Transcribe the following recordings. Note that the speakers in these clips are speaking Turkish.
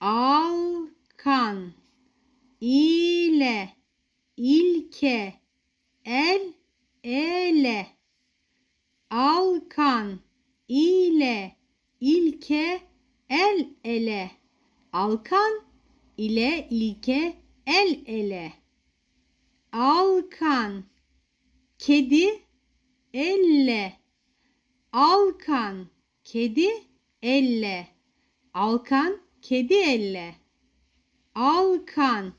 alkan ile ilke el ele. Alkan ile ilke el ele. Alkan ile ilke el ele. Alkan kedi elle. Alkan kedi elle. Alkan kedi elle. Alkan.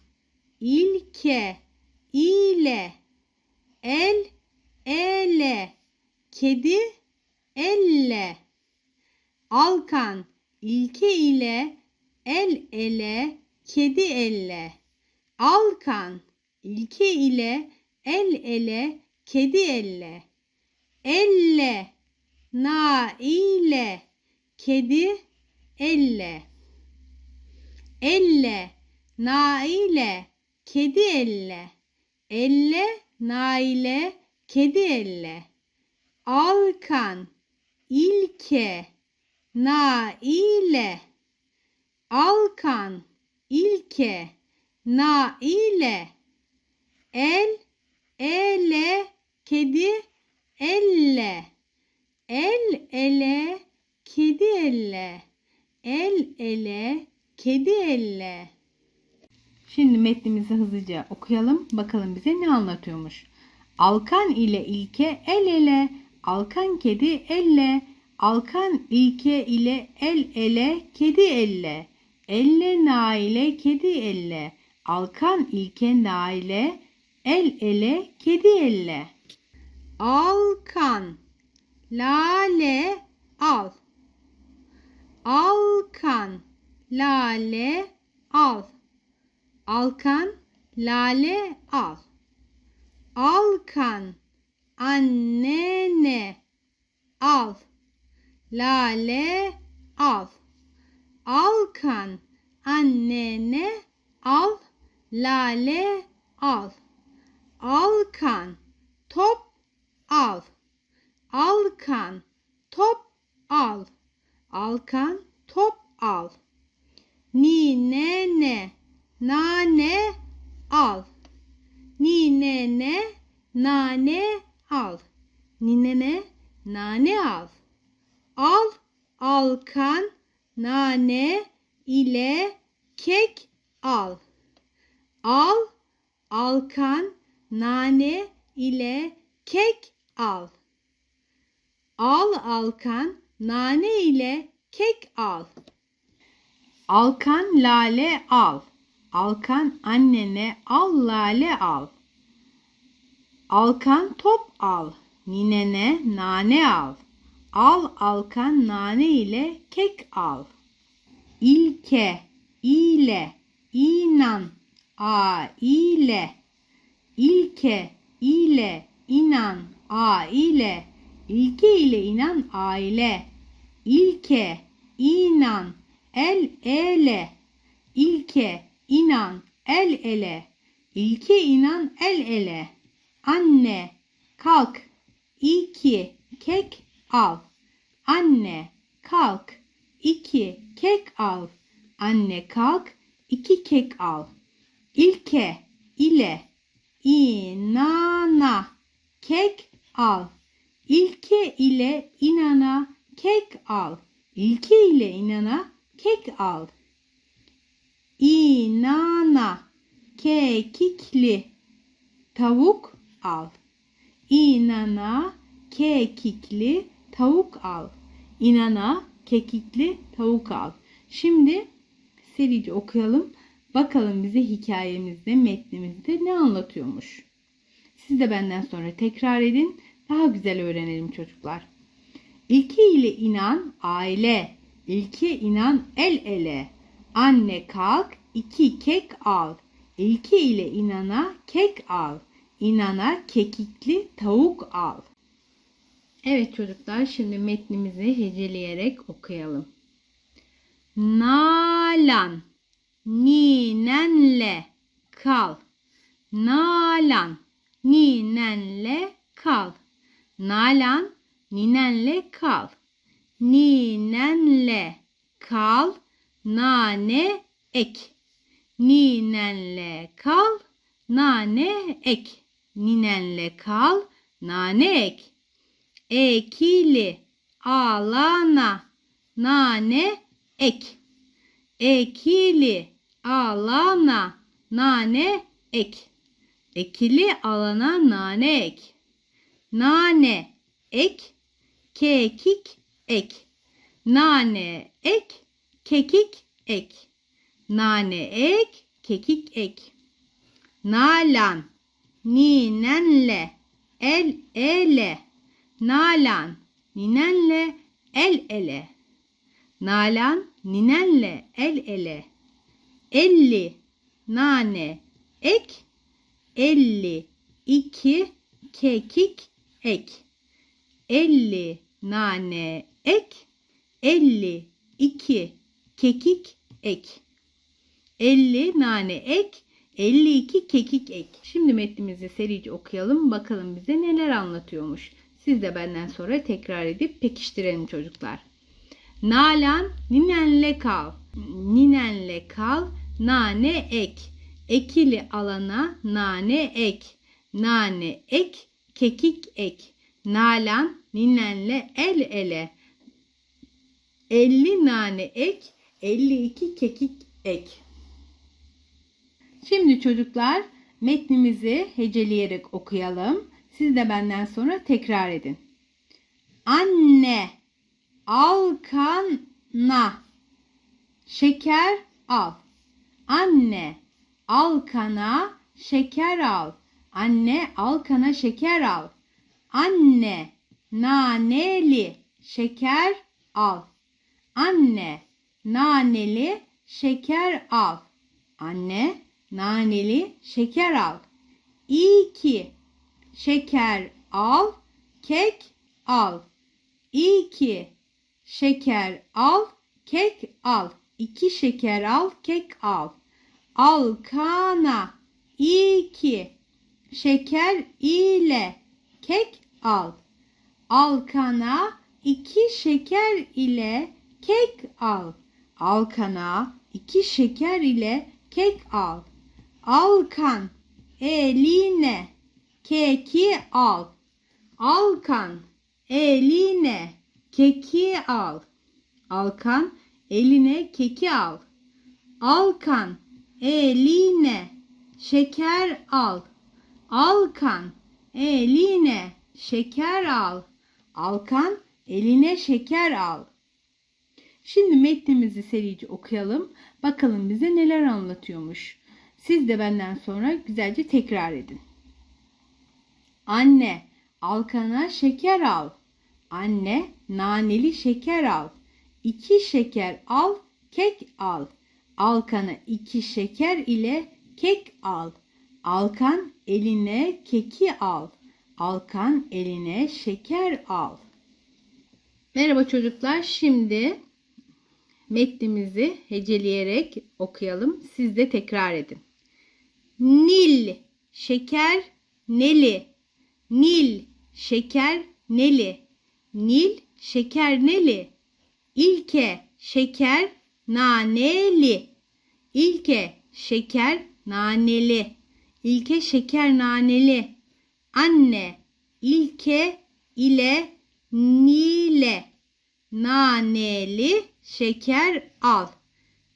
İlke. İle. El ele. Kedi elle. Alkan. İlke ile el ele. Kedi elle. Alkan. İlke ile el ele. Kedi elle. Elle. Na ile. Kedi elle elle na ile kedi elle. Elle na ile kedi elle. Alkan ilke na ile alkan ilke na ile el ele kedi elle. El ele kedi elle. El ele kedi elle Şimdi metnimizi hızlıca okuyalım. Bakalım bize ne anlatıyormuş. Alkan ile ilke el ele, alkan kedi elle, alkan ilke ile el ele, kedi elle, elle naile, kedi elle, alkan ilke naile, el ele, kedi elle. Alkan, lale, al. Alkan, lale, al. Alkan, lale, al. Alkan, annene, al. Lale, al. Alkan, annene, al. Lale, al. Alkan, top, al. Alkan, top, al. Alkan, top, al. Ninene, nane, al. Ninene, nane, al. Ninene, nane, al. Al, alkan, nane ile kek al. Al, alkan, nane ile kek al. Al alkan, nane ile kek al. Alkan lale al. Alkan annene al lale al. Alkan top al. Ninene nane al. Al alkan nane ile kek al. İlke, ile, inan, a ile. İlke, ile, inan, a ile. İlke ile inan aile. İlke, inan, el ele. İlke, inan, el ele. İlke inan el ele. Anne, kalk. İki, kek al. Anne, kalk. İki, kek al. Anne kalk. iki kek al. İlke, ile, inana, kek al. İlke ile inana, kek al. İlke ile inana, kek al. İnana, kekikli, tavuk al. İnana, kekikli, tavuk al. İnana, kekikli, tavuk al. Şimdi serice okuyalım. Bakalım bize hikayemizde, metnimizde ne anlatıyormuş. Siz de benden sonra tekrar edin. Daha güzel öğrenelim çocuklar. İlke ile inan aile. İlke inan el ele. Anne kalk iki kek al. İlke ile inana kek al. İnana kekikli tavuk al. Evet çocuklar şimdi metnimizi heceleyerek okuyalım. Nalan ninenle kal. Nalan ninenle kal. Nalan ninenle kal. Ninenle kal. Nane ek. Ninenle kal, nane ek. Ninenle kal, nane ek. Ekili alana, nane ek. Ekili alana, nane ek. Ekili alana nane ek. Nane ek, kekik ek. Nane ek, kekik ek. Nane ek, kekik ek. Nalan, ninenle, el ele. Nalan, ninenle, el ele. Nalan, ninenle, el ele. Elli, nane, ek. Elli, iki, kekik, ek. Elli, nane, ek. Elli, iki, kekik, ek. 50 nane ek, 52 kekik ek. Şimdi metnimizi serice okuyalım. Bakalım bize neler anlatıyormuş. Siz de benden sonra tekrar edip pekiştirelim çocuklar. Nalan ninenle kal. Ninenle kal. Nane ek. Ekili alana nane ek. Nane ek. Kekik ek. Nalan ninenle el ele. 50 nane ek. 52 kekik ek. Şimdi çocuklar metnimizi heceleyerek okuyalım. Siz de benden sonra tekrar edin. Anne alkana şeker al. Anne alkana şeker al. Anne alkana şeker al. Anne naneli şeker al. Anne naneli şeker al. Anne naneli şeker al. İyi ki şeker al, kek al. İyi ki şeker al, kek al. İki şeker al, kek al. Al kana iyi ki şeker ile kek al. Al kana iki şeker ile kek al. Al kana iki şeker ile kek al. Alkan eline keki al. Alkan eline keki al. Alkan eline keki al. Alkan eline şeker al. Alkan eline şeker al. Alkan eline şeker al. Şimdi metnimizi serice okuyalım. Bakalım bize neler anlatıyormuş. Siz de benden sonra güzelce tekrar edin. Anne, Alkan'a şeker al. Anne, naneli şeker al. İki şeker al, kek al. Alkan'a iki şeker ile kek al. Alkan eline keki al. Alkan eline şeker al. Merhaba çocuklar. Şimdi metnimizi heceleyerek okuyalım. Siz de tekrar edin. Nil, şeker, neli. Nil, şeker, neli. Nil, şeker, neli. İlke, şeker, naneli. İlke, şeker, naneli. İlke, şeker, naneli. Anne, ilke ile nile. Naneli şeker al.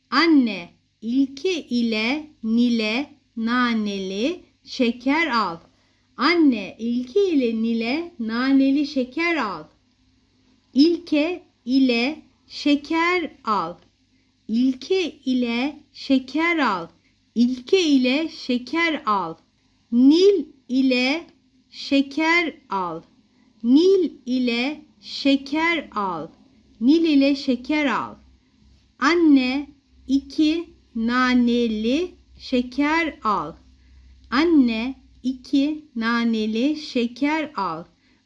Anne, ilke ile nile naneli şeker al. Anne, ilke ile nile naneli şeker al. İlke ile şeker al. İlke ile şeker al. İlke ile şeker al. Nil ile şeker al. Nil ile şeker al. Nil ile şeker al. Anne iki naneli şeker al. Anne iki naneli şeker al.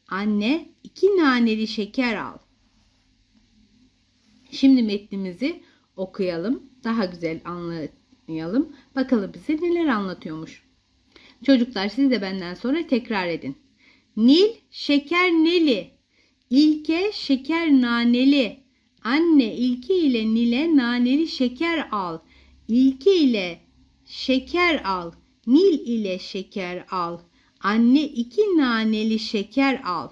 Anne iki naneli şeker al. Şimdi metnimizi okuyalım. Daha güzel anlayalım. Bakalım bize neler anlatıyormuş. Çocuklar siz de benden sonra tekrar edin. Nil şeker neli. İlke şeker naneli. Anne ilke ile Nil'e naneli şeker al. İlki ile şeker al. Nil ile şeker al. Anne iki naneli şeker al.